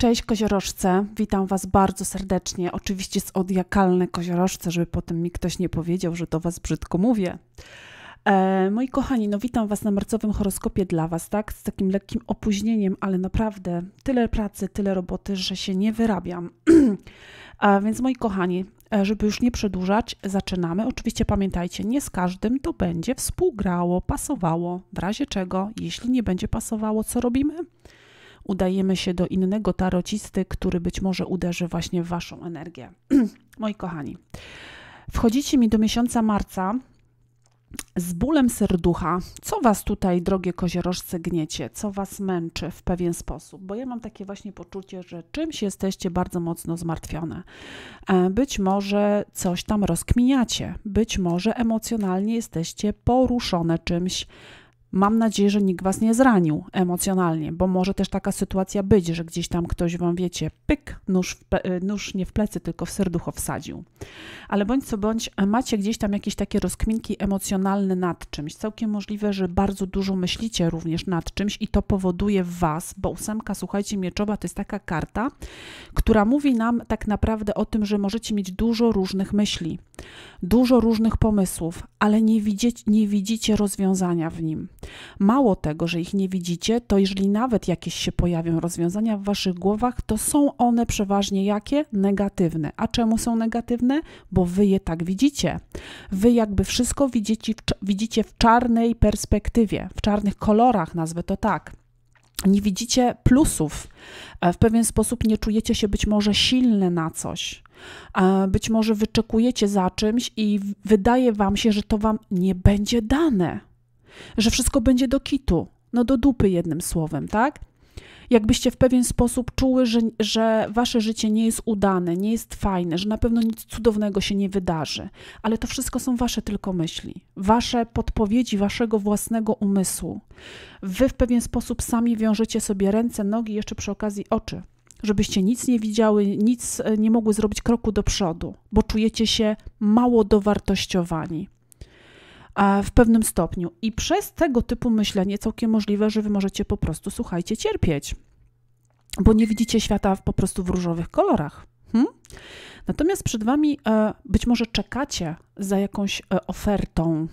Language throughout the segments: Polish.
Cześć koziorożce, witam Was bardzo serdecznie. Oczywiście z odjakalne koziorożce, żeby potem mi ktoś nie powiedział, że do Was brzydko mówię. E, moi kochani, no witam Was na marcowym horoskopie dla Was, tak? Z takim lekkim opóźnieniem, ale naprawdę tyle pracy, tyle roboty, że się nie wyrabiam. A więc moi kochani, e, żeby już nie przedłużać, zaczynamy. Oczywiście pamiętajcie, nie z każdym to będzie współgrało, pasowało. W razie czego, jeśli nie będzie pasowało, co robimy? Udajemy się do innego tarocisty, który być może uderzy właśnie w Waszą energię. Moi kochani, wchodzicie mi do miesiąca marca z bólem serducha. Co Was tutaj, drogie koziorożce, gniecie? Co Was męczy w pewien sposób? Bo ja mam takie właśnie poczucie, że czymś jesteście bardzo mocno zmartwione. E, być może coś tam rozkminiacie, być może emocjonalnie jesteście poruszone czymś, Mam nadzieję, że nikt was nie zranił emocjonalnie, bo może też taka sytuacja być, że gdzieś tam ktoś wam, wiecie, pyk, nóż, nóż nie w plecy, tylko w serducho wsadził. Ale bądź co bądź, macie gdzieś tam jakieś takie rozkminki emocjonalne nad czymś. Całkiem możliwe, że bardzo dużo myślicie również nad czymś i to powoduje w was, bo ósemka, słuchajcie, mieczowa to jest taka karta, która mówi nam tak naprawdę o tym, że możecie mieć dużo różnych myśli, dużo różnych pomysłów, ale nie widzicie, nie widzicie rozwiązania w nim. Mało tego, że ich nie widzicie, to jeżeli nawet jakieś się pojawią rozwiązania w waszych głowach, to są one przeważnie jakie? Negatywne. A czemu są negatywne? Bo wy je tak widzicie. Wy jakby wszystko widzicie, widzicie w czarnej perspektywie, w czarnych kolorach, nazwę to tak nie widzicie plusów, e, w pewien sposób nie czujecie się być może silne na coś, e, być może wyczekujecie za czymś i wydaje wam się, że to wam nie będzie dane że wszystko będzie do kitu, no do dupy jednym słowem, tak? Jakbyście w pewien sposób czuły, że, że wasze życie nie jest udane, nie jest fajne, że na pewno nic cudownego się nie wydarzy, ale to wszystko są wasze tylko myśli, wasze podpowiedzi waszego własnego umysłu. Wy w pewien sposób sami wiążecie sobie ręce, nogi, jeszcze przy okazji oczy, żebyście nic nie widziały, nic e, nie mogły zrobić kroku do przodu, bo czujecie się mało dowartościowani w pewnym stopniu. I przez tego typu myślenie całkiem możliwe, że wy możecie po prostu, słuchajcie, cierpieć, bo nie widzicie świata po prostu w różowych kolorach. Hmm? Natomiast przed wami e, być może czekacie za jakąś e, ofertą.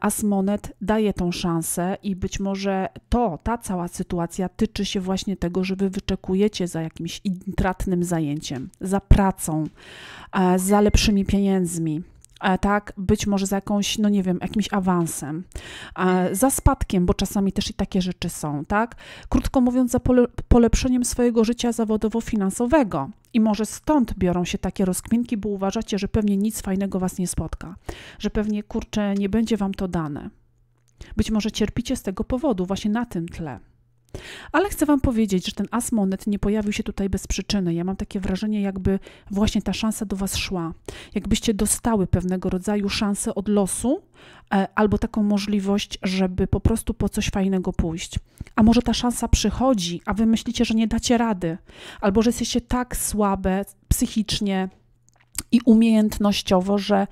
Asmonet daje tą szansę i być może to, ta cała sytuacja tyczy się właśnie tego, że wy wyczekujecie za jakimś intratnym zajęciem, za pracą, e, za lepszymi pieniędzmi, tak, być może za jakąś, no nie wiem, jakimś awansem, za spadkiem, bo czasami też i takie rzeczy są, tak? Krótko mówiąc, za pole, polepszeniem swojego życia zawodowo-finansowego. I może stąd biorą się takie rozkminki, bo uważacie, że pewnie nic fajnego was nie spotka, że pewnie kurczę, nie będzie wam to dane. Być może cierpicie z tego powodu, właśnie na tym tle. Ale chcę Wam powiedzieć, że ten as monet nie pojawił się tutaj bez przyczyny. Ja mam takie wrażenie, jakby właśnie ta szansa do Was szła. Jakbyście dostały pewnego rodzaju szansę od losu e, albo taką możliwość, żeby po prostu po coś fajnego pójść. A może ta szansa przychodzi, a Wy myślicie, że nie dacie rady, albo że jesteście tak słabe psychicznie i umiejętnościowo, że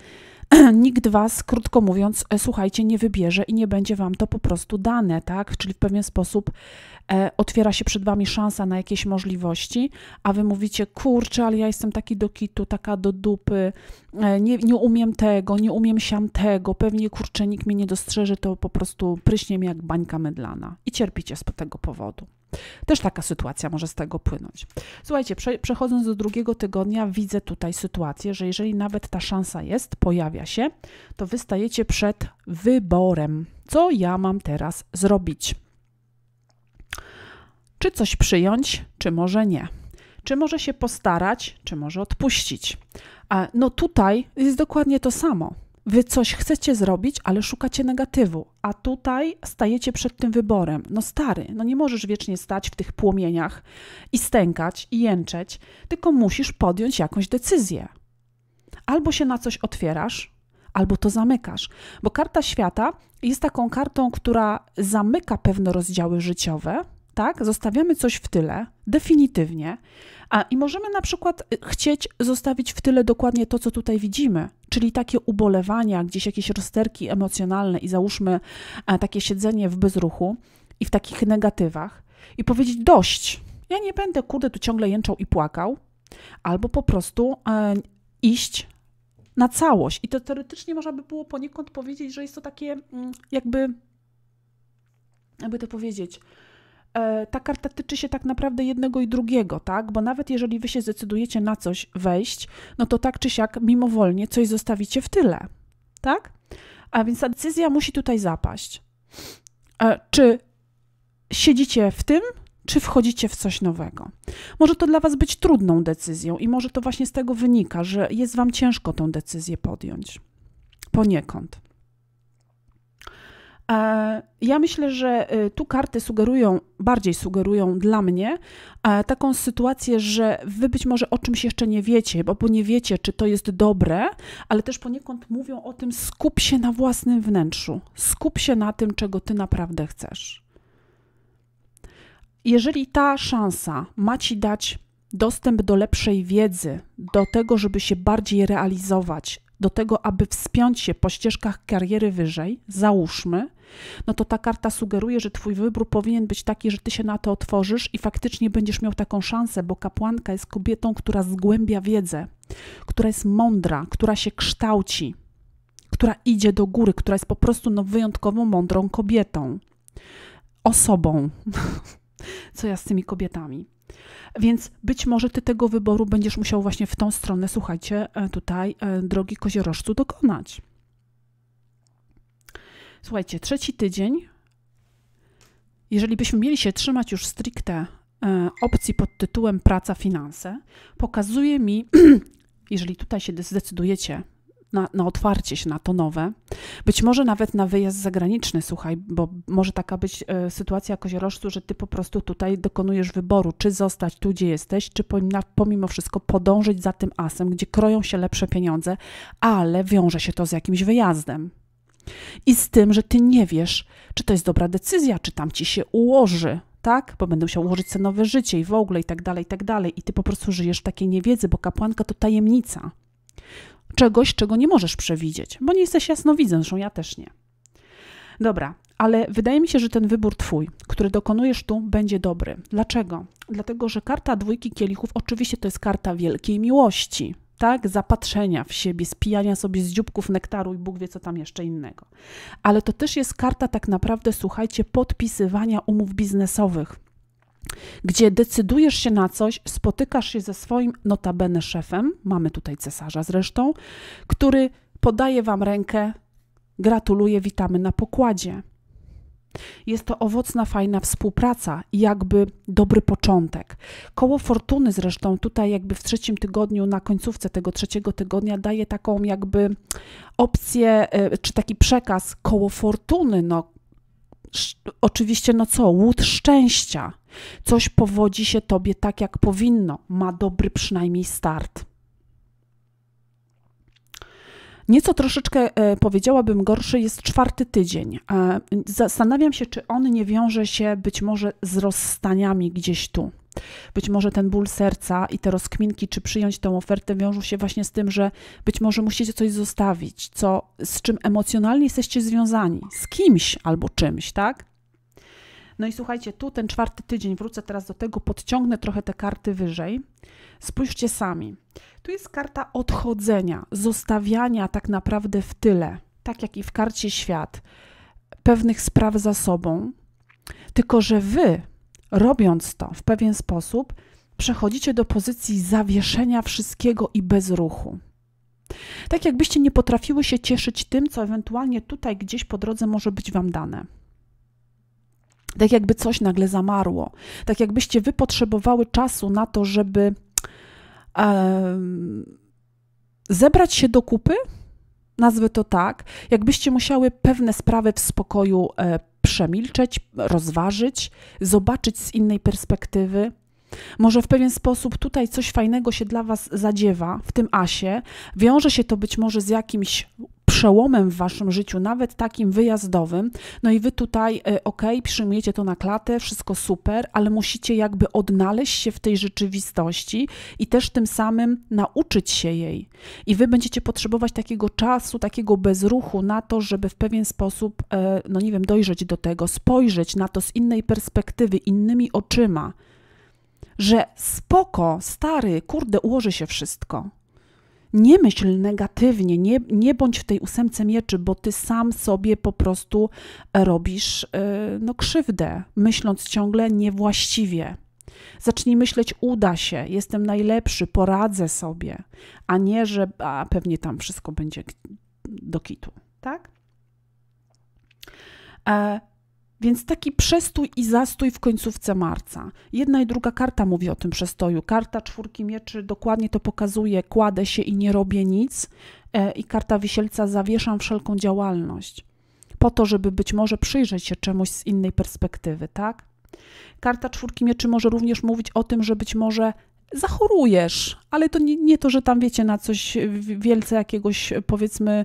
nikt was, krótko mówiąc, e, słuchajcie, nie wybierze i nie będzie wam to po prostu dane, tak? Czyli w pewien sposób e, otwiera się przed wami szansa na jakieś możliwości, a wy mówicie, kurczę, ale ja jestem taki do kitu, taka do dupy, e, nie, nie umiem tego, nie umiem siam tego, pewnie kurczę, nikt mnie nie dostrzeże, to po prostu pryśnie mi jak bańka mydlana i cierpicie z tego powodu. Też taka sytuacja może z tego płynąć. Słuchajcie, prze, przechodząc do drugiego tygodnia, widzę tutaj sytuację, że jeżeli nawet ta szansa jest, pojawia się, to wystajecie przed wyborem. Co ja mam teraz zrobić? Czy coś przyjąć, czy może nie? Czy może się postarać, czy może odpuścić? A no tutaj jest dokładnie to samo. Wy coś chcecie zrobić, ale szukacie negatywu, a tutaj stajecie przed tym wyborem. No stary, no nie możesz wiecznie stać w tych płomieniach i stękać i jęczeć, tylko musisz podjąć jakąś decyzję. Albo się na coś otwierasz, albo to zamykasz. Bo karta świata jest taką kartą, która zamyka pewne rozdziały życiowe, tak? Zostawiamy coś w tyle, definitywnie, a i możemy na przykład chcieć zostawić w tyle dokładnie to, co tutaj widzimy, czyli takie ubolewania, gdzieś jakieś rozterki emocjonalne i załóżmy takie siedzenie w bezruchu i w takich negatywach i powiedzieć dość. Ja nie będę, kurde, tu ciągle jęczał i płakał, albo po prostu e, iść na całość. I to teoretycznie można by było poniekąd powiedzieć, że jest to takie mm, jakby, jakby to powiedzieć, e, ta karta tyczy się tak naprawdę jednego i drugiego, tak? Bo nawet jeżeli wy się zdecydujecie na coś wejść, no to tak czy siak mimowolnie coś zostawicie w tyle, tak? A więc ta decyzja musi tutaj zapaść. E, czy siedzicie w tym, czy wchodzicie w coś nowego. Może to dla Was być trudną decyzją i może to właśnie z tego wynika, że jest Wam ciężko tą decyzję podjąć. Poniekąd. E, ja myślę, że e, tu karty sugerują, bardziej sugerują dla mnie e, taką sytuację, że wy być może o czymś jeszcze nie wiecie, bo nie wiecie, czy to jest dobre, ale też poniekąd mówią o tym, skup się na własnym wnętrzu, skup się na tym, czego ty naprawdę chcesz. Jeżeli ta szansa ma ci dać dostęp do lepszej wiedzy, do tego, żeby się bardziej realizować, do tego, aby wspiąć się po ścieżkach kariery wyżej, załóżmy, no to ta karta sugeruje, że Twój wybór powinien być taki, że Ty się na to otworzysz i faktycznie będziesz miał taką szansę, bo kapłanka jest kobietą, która zgłębia wiedzę, która jest mądra, która się kształci, która idzie do góry, która jest po prostu no, wyjątkowo mądrą kobietą, osobą. Co ja z tymi kobietami? Więc być może ty tego wyboru będziesz musiał właśnie w tą stronę, słuchajcie, e, tutaj, e, drogi koziorożcu, dokonać. Słuchajcie, trzeci tydzień, jeżeli byśmy mieli się trzymać już stricte e, opcji pod tytułem praca, finanse, pokazuje mi, jeżeli tutaj się zdecydujecie na, na otwarcie się na to nowe, być może nawet na wyjazd zagraniczny, słuchaj, bo może taka być e, sytuacja koziorożcu, że ty po prostu tutaj dokonujesz wyboru, czy zostać tu, gdzie jesteś, czy pomimo, pomimo wszystko podążyć za tym asem, gdzie kroją się lepsze pieniądze, ale wiąże się to z jakimś wyjazdem. I z tym, że ty nie wiesz, czy to jest dobra decyzja, czy tam ci się ułoży, tak? Bo będę musiał ułożyć sobie nowe życie i w ogóle i tak dalej, i tak dalej. I ty po prostu żyjesz w takiej niewiedzy, bo kapłanka to tajemnica czegoś, czego nie możesz przewidzieć, bo nie jesteś jasnowidzem, zresztą ja też nie. Dobra, ale wydaje mi się, że ten wybór twój, który dokonujesz tu, będzie dobry. Dlaczego? Dlatego, że karta dwójki kielichów oczywiście to jest karta wielkiej miłości, tak? Zapatrzenia w siebie, spijania sobie z dzióbków nektaru i Bóg wie co tam jeszcze innego. Ale to też jest karta tak naprawdę, słuchajcie, podpisywania umów biznesowych gdzie decydujesz się na coś, spotykasz się ze swoim notabene szefem, mamy tutaj cesarza zresztą, który podaje wam rękę, gratuluje, witamy na pokładzie. Jest to owocna, fajna współpraca i jakby dobry początek. Koło fortuny zresztą tutaj jakby w trzecim tygodniu, na końcówce tego trzeciego tygodnia daje taką jakby opcję, e, czy taki przekaz koło fortuny, no oczywiście no co, łód szczęścia. Coś powodzi się tobie tak, jak powinno. Ma dobry przynajmniej start. Nieco troszeczkę e, powiedziałabym gorszy jest czwarty tydzień. E, zastanawiam się, czy on nie wiąże się być może z rozstaniami gdzieś tu. Być może ten ból serca i te rozkminki, czy przyjąć tę ofertę, wiążą się właśnie z tym, że być może musicie coś zostawić, co, z czym emocjonalnie jesteście związani, z kimś albo czymś, tak? No i słuchajcie, tu ten czwarty tydzień, wrócę teraz do tego, podciągnę trochę te karty wyżej. Spójrzcie sami. Tu jest karta odchodzenia, zostawiania tak naprawdę w tyle, tak jak i w karcie świat, pewnych spraw za sobą, tylko że wy, robiąc to w pewien sposób, przechodzicie do pozycji zawieszenia wszystkiego i bez ruchu. Tak jakbyście nie potrafiły się cieszyć tym, co ewentualnie tutaj gdzieś po drodze może być wam dane. Tak jakby coś nagle zamarło. Tak jakbyście wy potrzebowały czasu na to, żeby e, zebrać się do kupy, nazwę to tak, jakbyście musiały pewne sprawy w spokoju e, przemilczeć, rozważyć, zobaczyć z innej perspektywy. Może w pewien sposób tutaj coś fajnego się dla Was zadziewa w tym asie. Wiąże się to być może z jakimś przełomem w waszym życiu, nawet takim wyjazdowym, no i wy tutaj, e, ok, przyjmujecie to na klatę, wszystko super, ale musicie jakby odnaleźć się w tej rzeczywistości i też tym samym nauczyć się jej. I wy będziecie potrzebować takiego czasu, takiego bezruchu na to, żeby w pewien sposób, e, no nie wiem, dojrzeć do tego, spojrzeć na to z innej perspektywy, innymi oczyma że spoko, stary, kurde, ułoży się wszystko. Nie myśl negatywnie, nie, nie bądź w tej ósemce mieczy, bo ty sam sobie po prostu robisz yy, no, krzywdę, myśląc ciągle niewłaściwie. Zacznij myśleć, uda się, jestem najlepszy, poradzę sobie, a nie, że a, pewnie tam wszystko będzie do kitu, tak? E, więc taki przestój i zastój w końcówce marca. Jedna i druga karta mówi o tym przestoju. Karta czwórki mieczy dokładnie to pokazuje, kładę się i nie robię nic. E, I karta wisielca zawieszam wszelką działalność. Po to, żeby być może przyjrzeć się czemuś z innej perspektywy, tak? Karta czwórki mieczy może również mówić o tym, że być może zachorujesz, ale to nie, nie to, że tam wiecie na coś wielce jakiegoś powiedzmy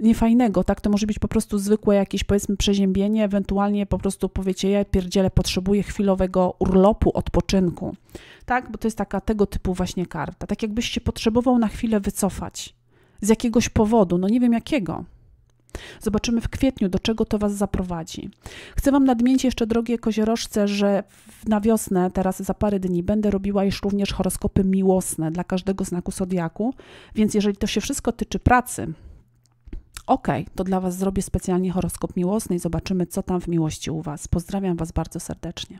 niefajnego, tak? To może być po prostu zwykłe jakieś powiedzmy przeziębienie, ewentualnie po prostu powiecie, ja pierdzielę, potrzebuję chwilowego urlopu, odpoczynku, tak? Bo to jest taka tego typu właśnie karta. Tak jakbyś się potrzebował na chwilę wycofać z jakiegoś powodu, no nie wiem jakiego. Zobaczymy w kwietniu, do czego to Was zaprowadzi. Chcę Wam nadmienić jeszcze, drogie koziorożce, że na wiosnę, teraz za parę dni, będę robiła już również horoskopy miłosne dla każdego znaku zodiaku, więc jeżeli to się wszystko tyczy pracy, ok, to dla Was zrobię specjalnie horoskop miłosny i zobaczymy, co tam w miłości u Was. Pozdrawiam Was bardzo serdecznie.